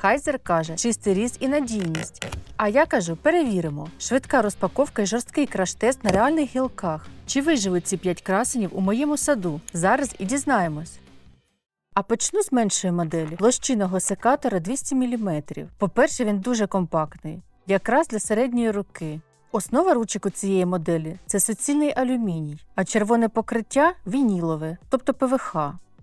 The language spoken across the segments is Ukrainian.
Кайзер каже, чистий різ і надійність. А я кажу, перевіримо. Швидка розпаковка і жорсткий краш-тест на реальних гілках. Чи виживуть ці п'ять красенів у моєму саду? Зараз і дізнаємось. А почну з меншої моделі лощиного секатора 200 мм. По-перше, він дуже компактний, якраз для середньої руки. Основа ручок у цієї моделі це суцільний алюміній, а червоне покриття вінілове, тобто ПВХ.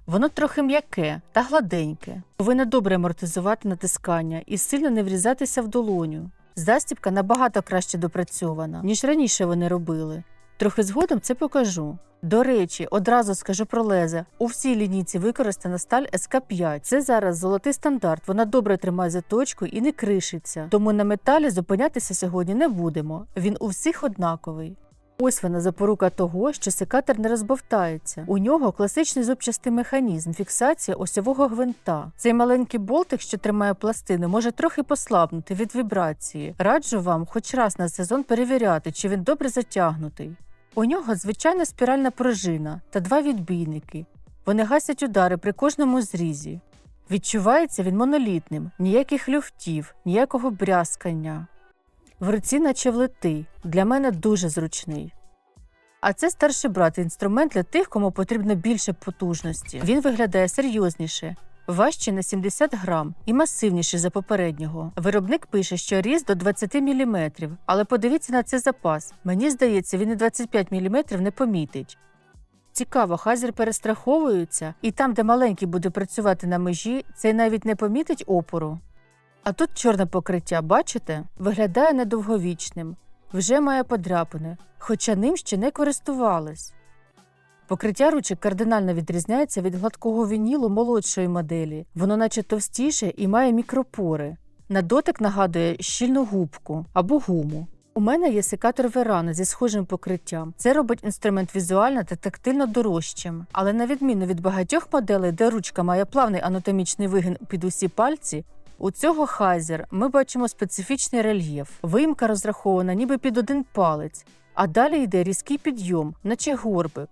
Воно трохи м'яке та гладеньке, повинно добре амортизувати натискання і сильно не врізатися в долоню. Застібка набагато краще допрацьована, ніж раніше вони робили. Трохи згодом це покажу. До речі, одразу скажу про леза. У всій лінійці використана сталь СК5. Це зараз золотий стандарт. Вона добре тримає заточку і не кришиться. Тому на металі зупинятися сьогодні не будемо. Він у всіх однаковий. Ось вона запорука того, що секатор не розбовтається. У нього класичний зубчастий механізм фіксації осьового гвинта. Цей маленький болтик, що тримає пластину, може трохи послабнути від вібрації. Раджу вам хоч раз на сезон перевіряти, чи він добре затягнутий. У нього звичайна спіральна пружина та два відбійники. Вони гасять удари при кожному зрізі. Відчувається він монолітним, ніяких люфтів, ніякого брязкання. В руці наче влетий, для мене дуже зручний. А це старший брат інструмент для тих, кому потрібно більше потужності. Він виглядає серйозніше, важче на 70 грам і масивніший за попереднього. Виробник пише, що різ до 20 мм, але подивіться на цей запас. Мені здається, він і 25 мм не помітить. Цікаво, хазер перестраховується, і там, де маленький буде працювати на межі, цей навіть не помітить опору. А тут чорне покриття, бачите? Виглядає недовговічним, вже має подряпини, хоча ним ще не користувались. Покриття ручок кардинально відрізняється від гладкого вінілу молодшої моделі. Воно наче товстіше і має мікропори. На дотик нагадує щільну губку або гуму. У мене є секатор Верана зі схожим покриттям. Це робить інструмент візуально та тактильно дорожчим. Але на відміну від багатьох моделей, де ручка має плавний анатомічний вигин під усі пальці, у цього хайзер ми бачимо специфічний рельєф. Виїмка розрахована ніби під один палець, а далі йде різкий підйом, наче горбик.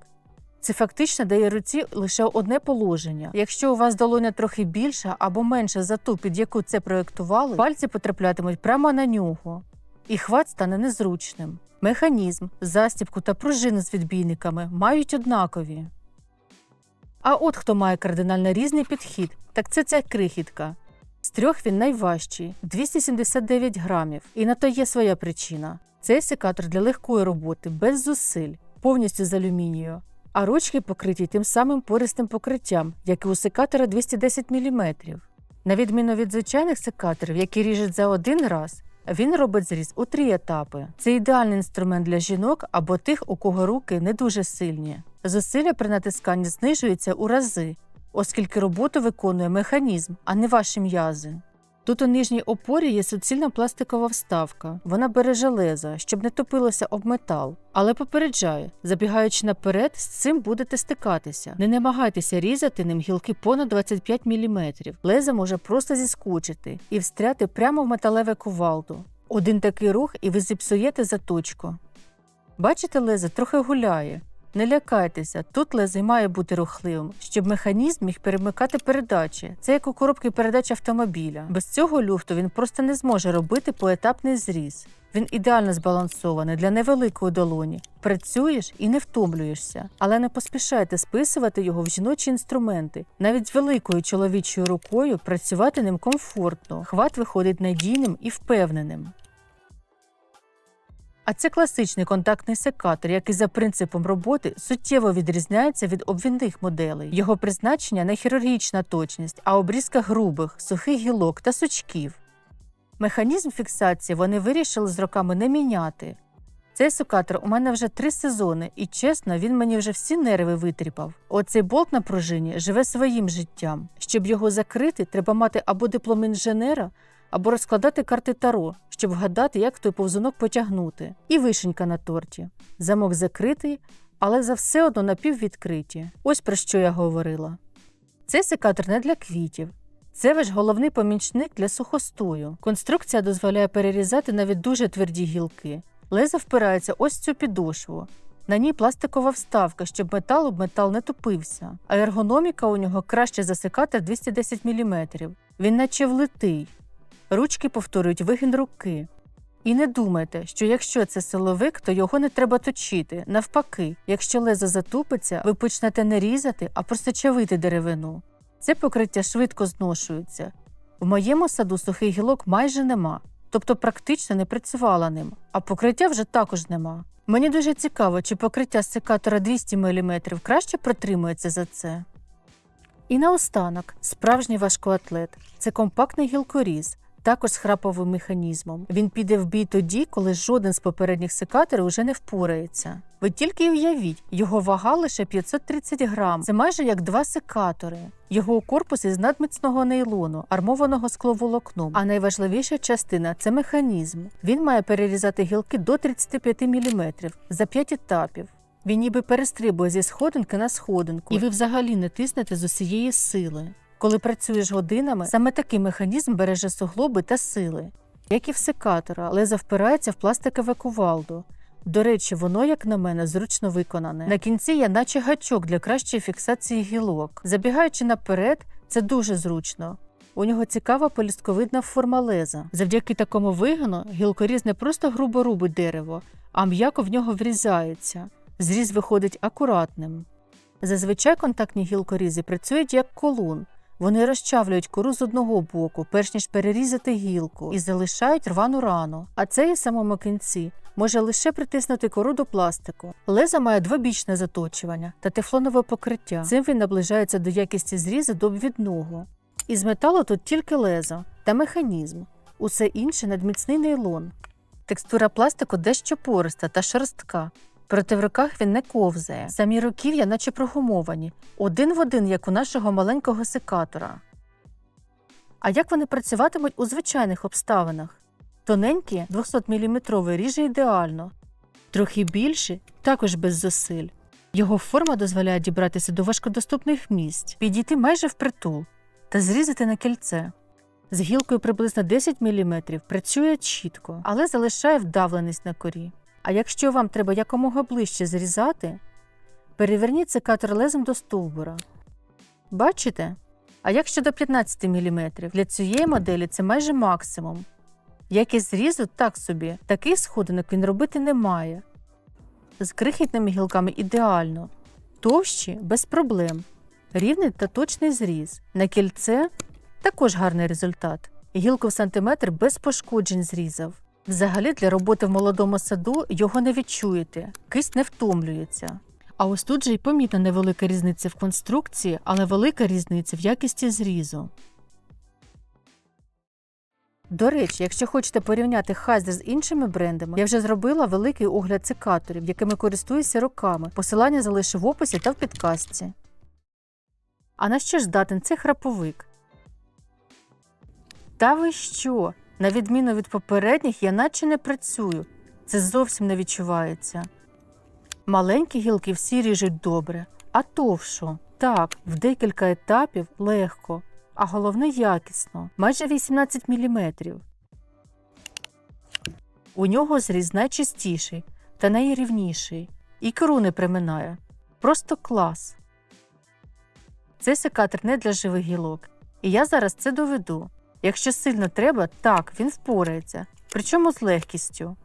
Це фактично дає руці лише одне положення. Якщо у вас долоня трохи більша або менша за ту, під яку це проєктували, пальці потраплятимуть прямо на нього, і хват стане незручним. Механізм, застібку та пружину з відбійниками мають однакові. А от хто має кардинально різний підхід, так це ця крихітка. З трьох він найважчий 279 грамів. І на то є своя причина. Цей секатор для легкої роботи, без зусиль, повністю з алюмінію, а ручки покриті тим самим пористим покриттям, як і у секатора 210 мм. На відміну від звичайних секаторів, які ріжуть за один раз, він робить зріз у три етапи. Це ідеальний інструмент для жінок або тих, у кого руки не дуже сильні. Зусилля при натисканні знижуються у рази, оскільки роботу виконує механізм, а не ваші м'язи. Тут у нижній опорі є суцільна пластикова вставка. Вона береже леза, щоб не топилося об метал, але попереджає, забігаючи наперед, з цим будете стикатися. Не намагайтеся різати ним гілки понад 25 мм. Леза може просто зіскочити і встряти прямо в металеве кувалду. Один такий рух, і ви зіпсуєте заточку. Бачите, лезо трохи гуляє. Не лякайтеся, тут лезо має бути рухливим, щоб механізм міг перемикати передачі. Це як у коробки передач автомобіля. Без цього люфту він просто не зможе робити поетапний зріз. Він ідеально збалансований для невеликої долоні. Працюєш і не втомлюєшся, але не поспішайте списувати його в жіночі інструменти. Навіть з великою чоловічою рукою працювати ним комфортно. Хват виходить надійним і впевненим. А це класичний контактний секатор, який за принципом роботи суттєво відрізняється від обвінних моделей. Його призначення не хірургічна точність, а обрізка грубих, сухих гілок та сучків. Механізм фіксації вони вирішили з роками не міняти. Цей секатор у мене вже три сезони, і чесно, він мені вже всі нерви витріпав. Оцей болт на пружині живе своїм життям. Щоб його закрити, треба мати або диплом інженера, або розкладати карти таро, щоб вгадати, як той повзунок потягнути. І вишенька на торті. Замок закритий, але за все одно напіввідкриті. Ось про що я говорила. Цей секатор не для квітів. Це ваш головний помічник для сухостою. Конструкція дозволяє перерізати навіть дуже тверді гілки. Лезо впирається ось цю підошву. На ній пластикова вставка, щоб метал об метал не тупився. А ергономіка у нього краще за секатор 210 мм. Він наче влитий. Ручки повторюють вигін руки. І не думайте, що якщо це силовик, то його не треба точити. Навпаки, якщо лезо затупиться, ви почнете не різати, а просто чавити деревину. Це покриття швидко зношується. В моєму саду сухий гілок майже нема, тобто практично не працювала ним, а покриття вже також нема. Мені дуже цікаво, чи покриття з секатора 200 мм краще протримується за це. І наостанок, справжній важкоатлет це компактний гілкоріз, також з храповим механізмом. Він піде в бій тоді, коли жоден з попередніх секаторів уже не впорається. Ви тільки уявіть, його вага лише 530 грам. Це майже як два секатори. Його корпус із надміцного нейлону, армованого скловолокном. А найважливіша частина це механізм. Він має перерізати гілки до 35 мм за 5 етапів. Він ніби перестрибує зі сходинки на сходинку, і ви взагалі не тиснете з усієї сили. Коли працюєш годинами, саме такий механізм береже суглоби та сили. Як і в секатора, лезо впирається в пластикове кувалду. До речі, воно, як на мене, зручно виконане. На кінці є наче гачок для кращої фіксації гілок. Забігаючи наперед, це дуже зручно. У нього цікава полістковидна форма леза. Завдяки такому вигину гілкоріз не просто грубо рубить дерево, а м'яко в нього врізається. Зріз виходить акуратним. Зазвичай контактні гілкорізи працюють як колун. Вони розчавлюють кору з одного боку, перш ніж перерізати гілку, і залишають рвану рану. А цей у самому кінці може лише притиснути кору до пластику. Леза має двобічне заточування та тефлонове покриття. Цим він наближається до якісті зрізу до обвідного. Із металу тут тільки лезо та механізм. Усе інше надміцний нейлон. Текстура пластику дещо пориста та шорстка. Проте в руках він не ковзає. Самі руків'я наче прогумовані, один в один, як у нашого маленького секатора. А як вони працюватимуть у звичайних обставинах? Тоненькі 200-мм ріже ідеально, трохи більші також без зусиль. Його форма дозволяє дібратися до важкодоступних місць, підійти майже впритул та зрізати на кільце. З гілкою приблизно 10 мм працює чітко, але залишає вдавленість на корі. А якщо вам треба якомога ближче зрізати, переверніть секатор лезом до стовбура. Бачите? А як щодо 15 мм, для цієї моделі це майже максимум. Якість зрізу так собі, таких сходинок він робити не має. З крихітними гілками ідеально, товщі без проблем, рівний та точний зріз. На кільце також гарний результат. Гілку в сантиметр без пошкоджень зрізав. Взагалі для роботи в молодому саду його не відчуєте, кисть не втомлюється. А ось тут же й помітна невелика різниця в конструкції, але велика різниця в якісті зрізу. До речі, якщо хочете порівняти Хайзер з іншими брендами, я вже зробила великий огляд цикаторів, якими користуюся роками. Посилання залишу в описі та в підказці. А на що ж здатен цей храповик? Та ви що? На відміну від попередніх, я наче не працюю. Це зовсім не відчувається. Маленькі гілки всі ріжуть добре, а товшо. Так, в декілька етапів легко, а головне якісно, майже 18 мм. У нього зріз найчистіший та найрівніший, і керу не приминає. Просто клас. Цей секатор не для живих гілок, і я зараз це доведу. Якщо сильно треба, так, він впорається, причому з легкістю.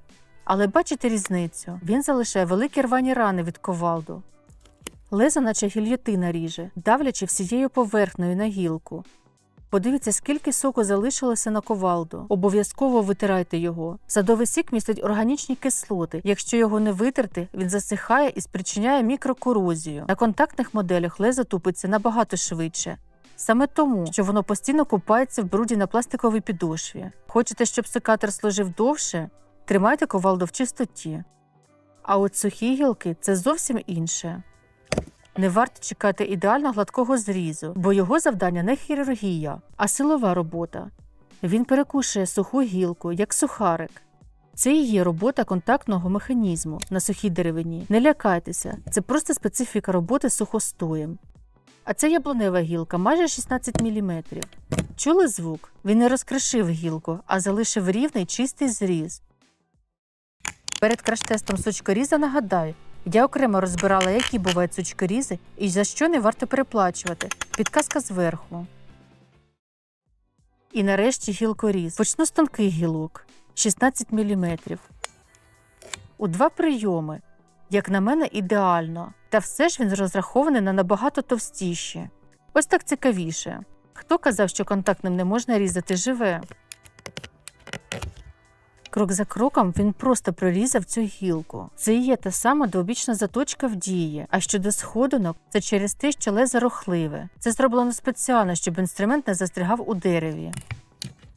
Але бачите різницю, він залишає великі рвані рани від ковалду. Лезо, наче гільйотина ріже, давлячи всією поверхнею на гілку. Подивіться, скільки соку залишилося на ковалду. Обов'язково витирайте його. Садовий сік містить органічні кислоти. Якщо його не витерти, він засихає і спричиняє мікрокорозію. На контактних моделях лезо тупиться набагато швидше. Саме тому, що воно постійно купається в бруді на пластиковій підошві. Хочете, щоб секатор служив довше? Тримайте ковалду в чистоті. А от сухі гілки це зовсім інше. Не варто чекати ідеально гладкого зрізу, бо його завдання не хірургія, а силова робота. Він перекушує суху гілку, як сухарик. Це і є робота контактного механізму на сухій деревині. Не лякайтеся, це просто специфіка роботи сухостоєм. А це яблунева гілка майже 16 мм. Чули звук? Він не розкришив гілку, а залишив рівний чистий зріз. Перед краш-тестом сучкоріза нагадаю, Я окремо розбирала, які бувають сучкорізи і за що не варто переплачувати. Підказка зверху. І нарешті гілкоріз. Почну з тонких гілок 16 мм. У два прийоми. Як на мене, ідеально. Та все ж він розрахований на набагато товстіші. Ось так цікавіше. Хто казав, що контактним не можна різати живе? Крок за кроком він просто прорізав цю гілку. Це і є та сама двобічна заточка в дії. А щодо сходинок, це через те, що лезо рухливе. Це зроблено спеціально, щоб інструмент не застрягав у дереві.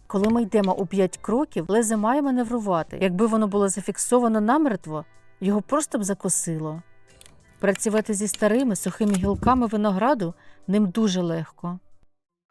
Коли ми йдемо у 5 кроків, лезе має маневрувати. Якби воно було зафіксовано намертво, його просто б закосило. Працювати зі старими сухими гілками винограду ним дуже легко.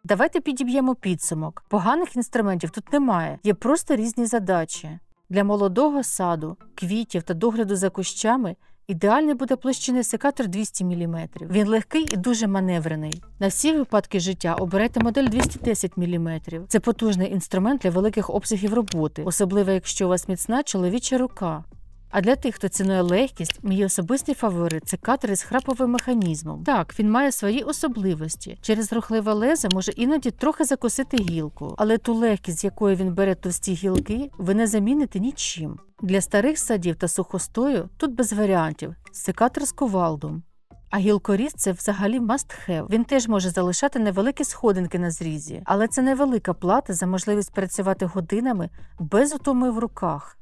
Давайте підіб'ємо підсумок. Поганих інструментів тут немає, є просто різні задачі. Для молодого саду, квітів та догляду за кущами ідеальний буде площини секатор 200 мм. Він легкий і дуже маневрений. На всі випадки життя обирайте модель 210 мм. Це потужний інструмент для великих обсягів роботи, особливо якщо у вас міцна чоловіча рука. А для тих, хто цінує легкість, мій особистий фаворит це катер із храповим механізмом. Так, він має свої особливості. Через рухливе лезо може іноді трохи закосити гілку, але ту легкість, з якої він бере товсті гілки, ви не заміните нічим. Для старих садів та сухостою тут без варіантів секатор з ковалдом. А гілкоріз це взагалі must have. Він теж може залишати невеликі сходинки на зрізі, але це невелика плата за можливість працювати годинами без утоми в руках.